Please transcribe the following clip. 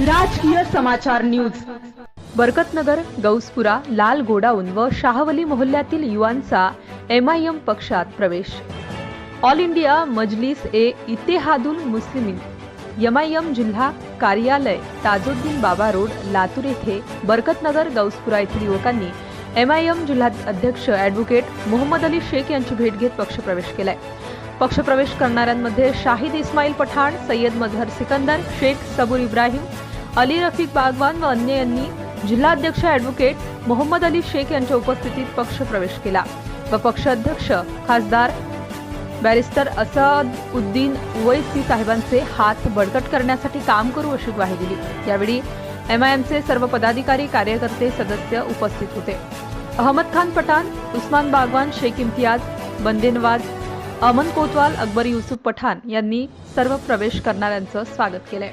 राजकीय समाचार न्यूज. बरकतनगर गौसपुरा लाल गोडाऊन व शाहवली मोहल्ल्यातील युवांचा एमआयएम पक्षात प्रवेश. All India Majlis e Ittehadul Muslimeen. MIM जिल्हा कार्यालय ताजुद्दीन बाबा रोड लातूर येथे बरकतनगर गौसपुरा येथील युवकांनी एमआयएम जिल्हाध्यक्ष ॲडव्होकेट मोहम्मद अली शेख यांची भेट घेत पक्षप्रवेश केलाय. पक्षप्रवेश करणाऱ्यांमध्ये शाहिद इस्माईल पठाण सय्यद मजहर सिकंदर शेख सबूर इब्राहिम अली रफिक बागवान व अन्य यांनी जिल्हाध्यक्ष ॲडव्होकेट मोहम्मद अली शेख यांच्या उपस्थितीत पक्ष प्रवेश केला व पक्षाध्यक्ष खासदार बॅरिस्टर असद उद्दीन उवैसी साहेबांचे हात बळकट करण्यासाठी काम करू अशी ग्वाही दिली. यावेळी एमआयएमचे सर्व पदाधिकारी कार्यकर्ते सदस्य उपस्थित होते. अहमद खान पठाण उस्मान बागवान शेख इम्तियाज बंदेनवाज अमन कोतवाल अकबर युसुफ पठाण यांनी सर्व प्रवेश करणाऱ्यांचं स्वागत केलंय.